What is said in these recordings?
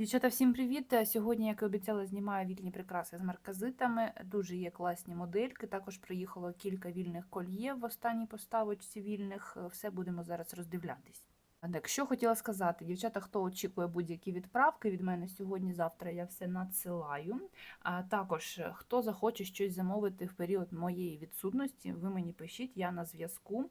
Дівчата, всім привіт! Сьогодні, як і обіцяла, знімаю вільні прикраси з марказитами. Дуже є класні модельки. Також приїхало кілька вільних кольє в останній поставочці вільних. Все будемо зараз роздивлятись. Так, що хотіла сказати, дівчата, хто очікує будь-які відправки від мене сьогодні-завтра, я все надсилаю. А також хто захоче щось замовити в період моєї відсутності, ви мені пишіть, я на зв'язку.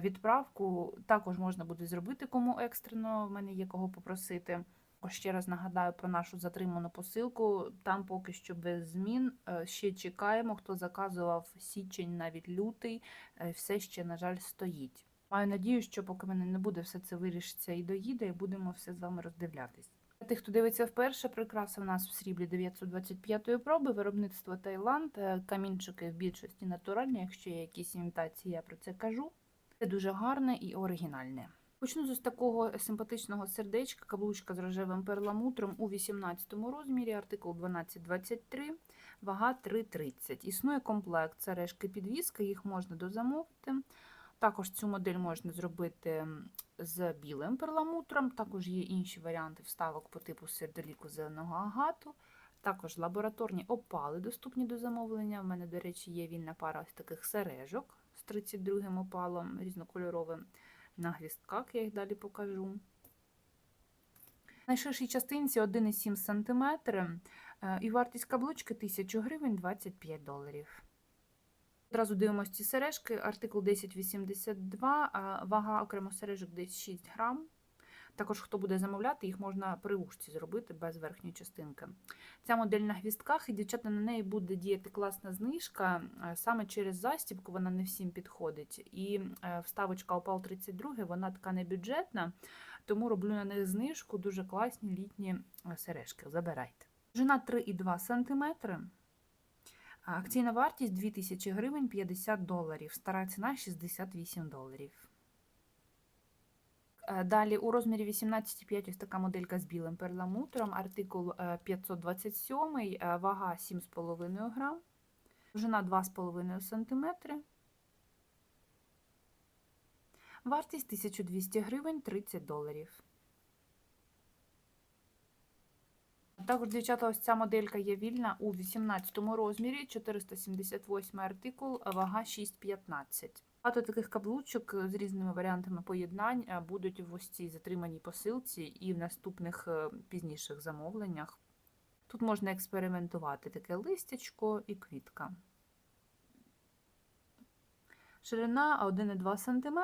Відправку також можна буде зробити, кому екстрено, в мене є кого попросити. Ще раз нагадаю про нашу затриману посилку. Там поки що без змін. Е, Ще чекаємо. Хто заказував січень, навіть лютий, е, все ще, на жаль, стоїть. Маю надію, що поки мене не буде, все це вирішиться і доїде, і будемо все з вами роздивлятись. Для тих, хто дивиться вперше, прикраса у нас в сріблі 925 проби, виробництво Таїланд, е, камінчики в більшості натуральні, якщо є якісь імітації, я про це кажу. Це дуже гарне і оригінальне. Почну з такого симпатичного сердечка, каблучка з рожевим перламутром у 18 розмірі, артикул 1223, вага 3,30. Існує комплект сережки підвіска, їх можна дозамовити. Також цю модель можна зробити з білим перламутром, також є інші варіанти вставок по типу сердоліку зеленого агату. Також лабораторні опали доступні до замовлення. У мене, до речі, є вільна пара ось таких сережок з 32 м опалом різнокольоровим на гвістках, я їх далі покажу. Найширшій частинці 1,7 см і вартість каблучки 1000 гривень 25 доларів. Одразу дивимося ці сережки, артикул 1082, вага окремо сережок десь 6 грам. Також, хто буде замовляти, їх можна при ушці зробити без верхньої частинки. Ця модель на гвістках, і дівчата на неї буде діяти класна знижка. Саме через застібку вона не всім підходить. І вставочка Opal 32 вона така не бюджетна, тому роблю на них знижку, дуже класні літні сережки. Забирайте. Жина 3,2 см. Акційна вартість 2000 гривень 50 доларів. Стара ціна 68 доларів. Далі у розмірі 18,5 ось така моделька з білим перламутром, артикул 527, вага 7,5 грам, довжина 2,5 см. Вартість 1200 гривень 30 доларів. Також, дівчата, ось ця моделька є вільна у 18 розмірі, 478 артикул, вага 6,15. Багато таких каблучок з різними варіантами поєднань будуть в ось цій затриманій посилці і в наступних пізніших замовленнях. Тут можна експериментувати таке листячко і квітка. Ширина 1,2 см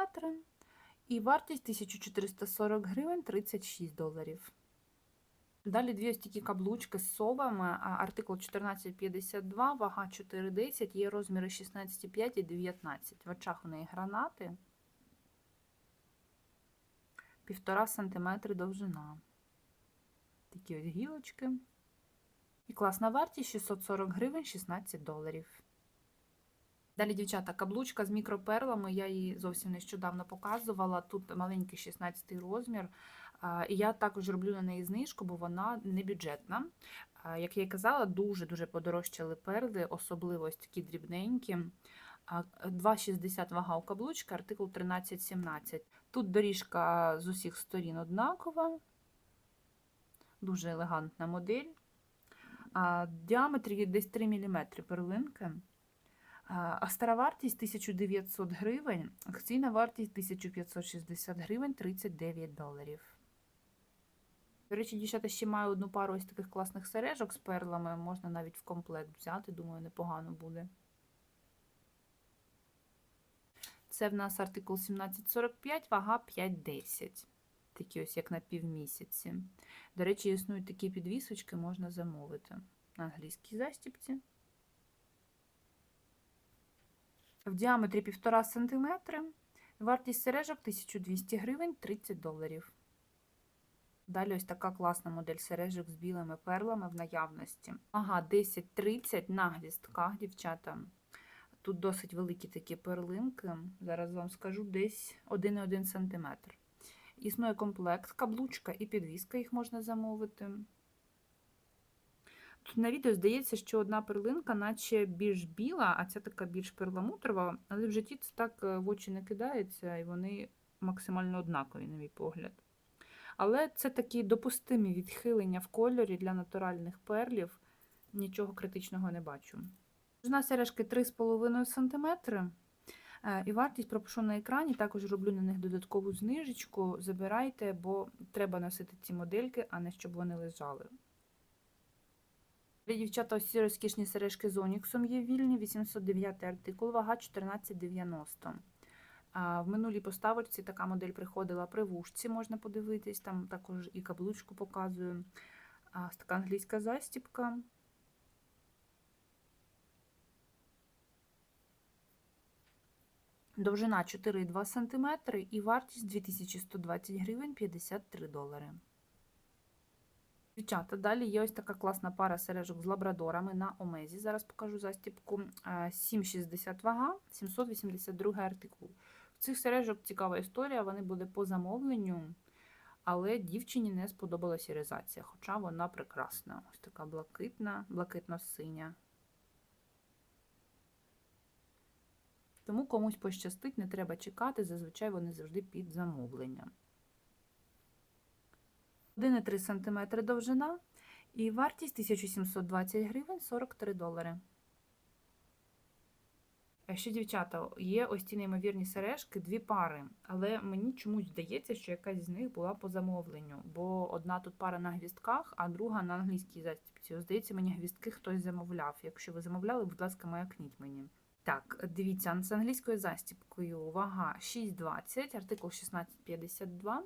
і вартість 1440 гривень 36 доларів. Далі дві ось такі каблучки з совами, артикул 1452, вага 4,10, є розміри 16,5 і 19. В очах у неї гранати, 1,5 см довжина. Такі ось гілочки. І класна вартість 640 гривень 16 доларів. Далі, дівчата, каблучка з мікроперлами, я її зовсім нещодавно показувала. Тут маленький 16 розмір. І я також роблю на неї знижку, бо вона не бюджетна. Як я і казала, дуже-дуже подорожчали перли, особливо такі дрібненькі. 2,60 вага у каблучка, артикул 13,17. Тут доріжка з усіх сторін однакова, дуже елегантна модель. В діаметрі десь 3 мм перлинки. А стара вартість 1900 гривень, акційна вартість 1560 гривень 39 доларів. До речі, дівчата ще маю одну пару ось таких класних сережок з перлами, можна навіть в комплект взяти, думаю, непогано буде. Це в нас артикул 1745, вага 5,10. Такі ось як на півмісяці. До речі, існують такі підвісочки, можна замовити на англійській застіпці. В діаметрі 1,5 см. Вартість сережок 1200 гривень 30 доларів. Далі ось така класна модель сережок з білими перлами в наявності. Ага, 10-30 на гвістках, дівчата. Тут досить великі такі перлинки. Зараз вам скажу десь 1,1 см. Існує комплект, каблучка і підвіска, їх можна замовити. Тут на відео здається, що одна перлинка, наче більш біла, а ця така більш перламутрова, але в житті це так в очі не кидається, і вони максимально однакові, на мій погляд. Але це такі допустимі відхилення в кольорі для натуральних перлів. Нічого критичного не бачу. Довжина сережки 3,5 см. Е, І вартість пропишу на екрані, також роблю на них додаткову знижечку. Забирайте, бо треба носити ці модельки, а не щоб вони лежали. Для дівчата ці розкішні сережки з оніксом є вільні, 809 артикул, вага 14,90. В минулій поставочці така модель приходила при вушці, можна подивитись, там також і каблучку показую. Ось така англійська застіпка. Довжина 4,2 см і вартість 2120 гривень 53 долари. Дівчата, далі є ось така класна пара сережок з лабрадорами на Омезі. Зараз покажу застіпку. Е, 7,60 вага, 782 артикул. Цих сережок цікава історія, вони були по замовленню, але дівчині не сподобалася іризація, хоча вона прекрасна. Ось така блакитна, блакитно-синя. Тому комусь пощастить, не треба чекати, зазвичай вони завжди під замовленням. 1,3 см довжина і вартість 1720 гривень 43 долари. А ще, дівчата, є ось ці неймовірні сережки, дві пари, але мені чомусь здається, що якась з них була по замовленню, бо одна тут пара на гвістках, а друга на англійській застіпці. Здається, мені гвістки хтось замовляв. Якщо ви замовляли, будь ласка, маякніть мені. Так, дивіться, з англійською застіпкою вага 6,20, артикул 16,52.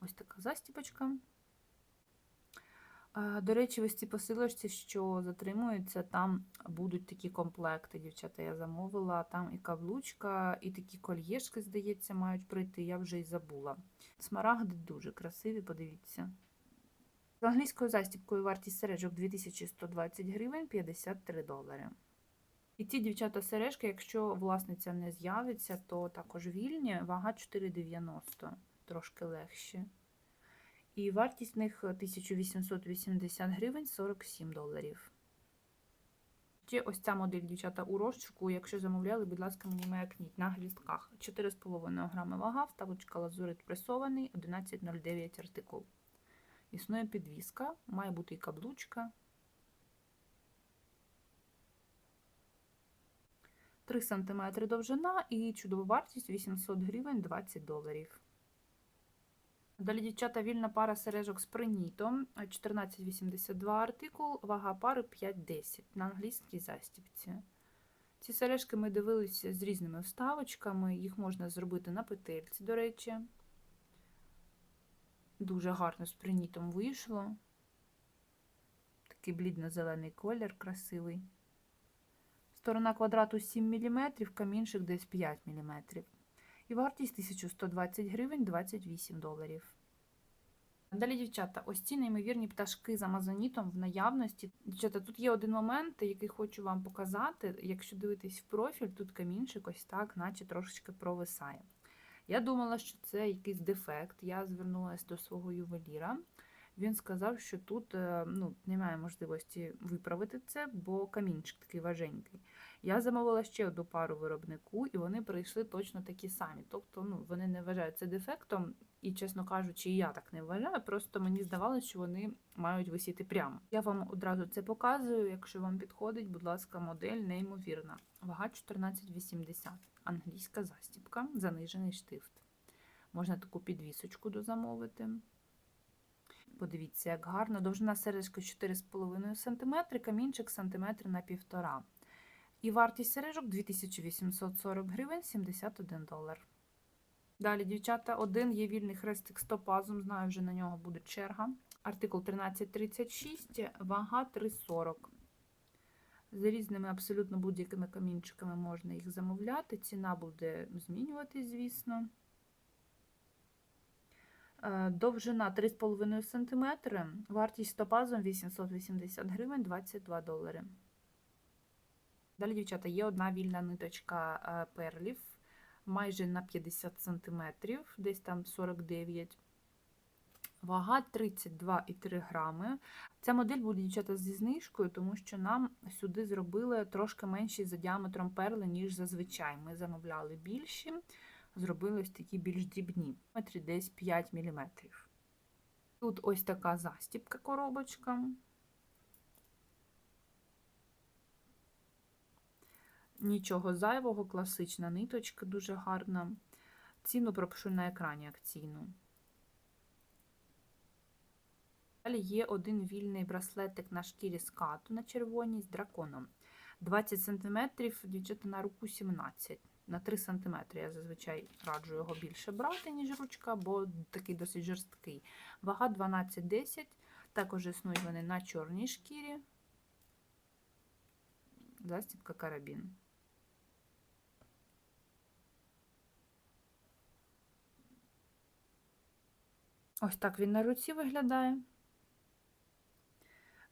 Ось така застіпочка. До речі, ось цій посилочці, що затримуються, там будуть такі комплекти, дівчата, я замовила. Там і каблучка, і такі кольєшки, здається, мають прийти. Я вже й забула. Смарагди дуже красиві, подивіться. З англійською застіпкою вартість сережок 2120 гривень 53 долари. І ці дівчата сережки, якщо власниця не з'явиться, то також вільні, вага 4,90, трошки легші. І вартість них 1880 гривень 47 доларів. Ще ось ця модель дівчата у розчику. Якщо замовляли, будь ласка, мені маякніть на гвістках. 4,5 грами вага, вставочка лазурит пресований, 11,09 артикул. Існує підвіска, має бути і каблучка. 3 см довжина і чудова вартість 800 гривень 20 доларів. Далі, дівчата, вільна пара сережок з принітом 1482 артикул, вага пари 5,10 на англійській застіпці. Ці сережки ми дивилися з різними вставочками, їх можна зробити на петельці, до речі. Дуже гарно з принітом вийшло. Такий блідно-зелений колір, красивий. Сторона квадрату 7 мм, камінчик десь 5 мм. І вартість 1120 гривень 28 доларів. Далі, дівчата, ось ці неймовірні пташки з амазонітом в наявності. Дівчата, тут є один момент, який хочу вам показати. Якщо дивитись в профіль, тут камінчик ось так, наче трошечки провисає. Я думала, що це якийсь дефект. Я звернулася до свого ювеліра. Він сказав, що тут е, ну, немає можливості виправити це, бо камінчик такий важенький. Я замовила ще одну пару виробнику, і вони прийшли точно такі самі. Тобто ну, вони не вважають це дефектом, і, чесно кажучи, я так не вважаю. Просто мені здавалося, що вони мають висіти прямо. Я вам одразу це показую. Якщо вам підходить, будь ласка, модель неймовірна. Вага 1480, англійська застіпка, занижений штифт. Можна таку підвісочку дозамовити. Подивіться, як гарно. Довжина сережки 4,5 см, камінчик сантиметр на 1,5 І вартість сережок 2840 гривень 71 долар. Далі, дівчата, один є вільний хрестик з топазом, знаю, вже на нього буде черга. Артикул 1336, вага 3,40. З різними абсолютно будь-якими камінчиками можна їх замовляти. Ціна буде змінюватись, звісно. Е, Довжина 3,5 см, вартість топазом 880 гривень 22 долари. Далі, дівчата, є одна вільна ниточка е, перлів майже на 50 см, десь там 49 Вага 32,3 грами. Ця модель буде дівчата зі знижкою, тому що нам сюди зробили трошки менші за діаметром перли, ніж зазвичай. Ми замовляли більші, зробили ось такі більш дрібні, метрі десь 5 мм. Тут ось така застіпка коробочка. Нічого зайвого, класична ниточка, дуже гарна. Ціну пропишу на екрані акційну. Далі є один вільний браслетик на шкірі скату на червоній з драконом. 20 см, дівчата на руку 17 на 3 см. Я зазвичай раджу його більше брати, ніж ручка, бо такий досить жорсткий. Вага 12-10. Також існують вони на чорній шкірі. Застібка карабін. Ось так він на руці виглядає.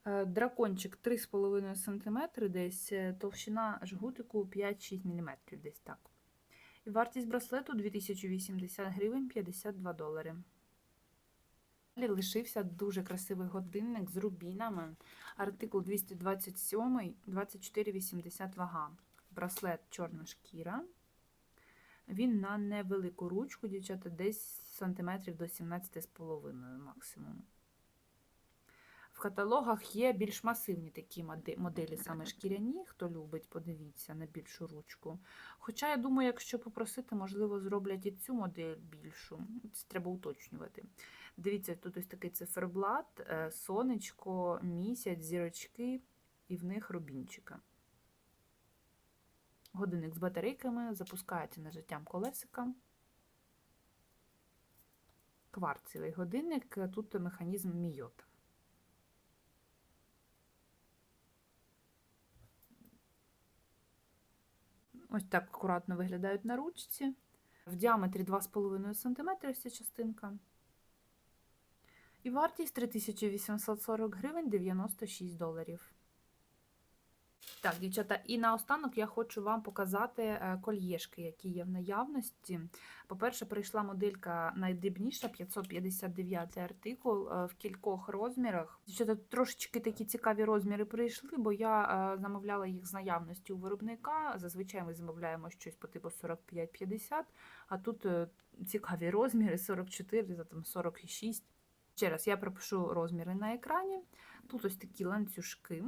Е, Дракончик 3,5 см, десь е, товщина жгутику 5-6 мм, десь так. І вартість браслету 2080 гривень 52 долари. Далі лишився дуже красивий годинник з рубінами. Артикул 227, 24,80 вага. Браслет чорна шкіра. Він на невелику ручку, дівчата, десь сантиметрів до 17,5 максимум. В каталогах є більш масивні такі моделі, саме шкіряні, хто любить, подивіться на більшу ручку. Хоча, я думаю, якщо попросити, можливо, зроблять і цю модель більшу. Це треба уточнювати. Дивіться, тут ось такий циферблат, е, сонечко, місяць, зірочки і в них рубінчика. Годинник з батарейками запускається нажиттям колесика. Кварцевий годинник, тут механізм Мійота. Ось так акуратно виглядають на ручці. В діаметрі 2,5 см ця частинка. І вартість 3840 гривень 96 доларів. Так, дівчата, і наостанок я хочу вам показати е, кольєшки, які є в наявності. По-перше, прийшла моделька найдрібніша, 559 артикул е, в кількох розмірах. Дівчата, трошечки такі цікаві розміри прийшли, бо я е, замовляла їх з наявності у виробника. Зазвичай ми замовляємо щось по типу 45-50, а тут цікаві розміри 44, там 46. Ще раз, я пропишу розміри на екрані. Тут ось такі ланцюжки.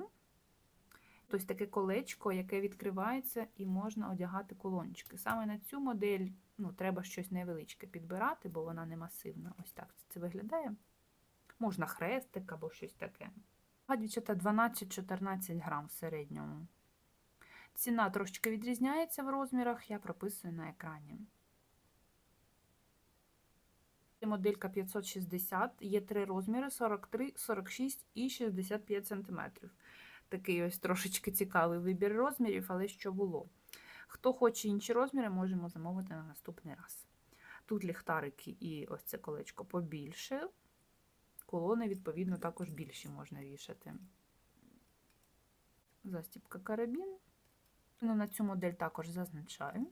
Ось таке колечко, яке відкривається, і можна одягати колончики. Саме на цю модель ну, треба щось невеличке підбирати, бо вона не масивна. Ось так це виглядає. Можна хрестик або щось таке. А дівчата 12-14 грам в середньому. Ціна трошечки відрізняється в розмірах, я прописую на екрані. Моделька 560, є три розміри: 43, 46 і 65 см такий ось трошечки цікавий вибір розмірів, але що було. Хто хоче інші розміри, можемо замовити на наступний раз. Тут ліхтарики і ось це колечко побільше. Колони, відповідно, також більші можна вішати. Застібка карабін. Ну, На цю модель також зазначаю.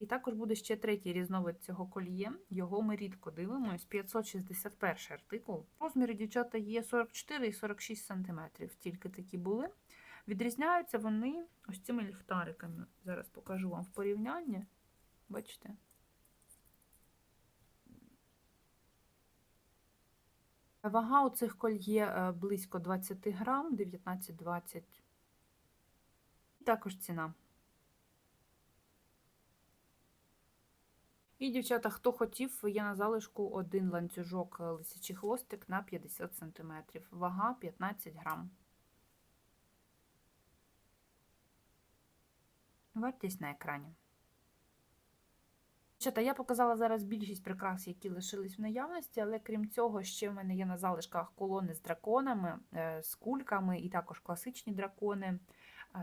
І також буде ще третій різновид цього кольє. Його ми рідко дивимося. 561 артикул. Розміри дівчата є 44 і 46 см. Тільки такі були. Відрізняються вони ось цими ліхтариками. Зараз покажу вам в порівнянні. Бачите? Вага у цих кольє е, близько 20 грам, 19-20. Також ціна. І, дівчата, хто хотів, є на залишку один ланцюжок е, лисячий хвостик на 50 см. Вага 15 грам. Вартість на екрані. Дівчата, я показала зараз більшість прикрас, які лишились в наявності, але крім цього, ще в мене є на залишках колони з драконами, е, з кульками і також класичні дракони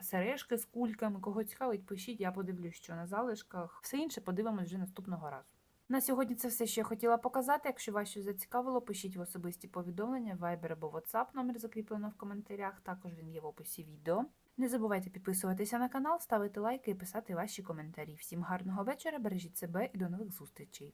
сережки з кульками. Кого цікавить, пишіть, я подивлюсь, що на залишках. Все інше подивимось вже наступного разу. На сьогодні це все, що я хотіла показати. Якщо вас щось зацікавило, пишіть в особисті повідомлення, Viber або WhatsApp, номер закріплено в коментарях. Також він є в описі відео. Не забувайте підписуватися на канал, ставити лайки і писати ваші коментарі. Всім гарного вечора, бережіть себе і до нових зустрічей!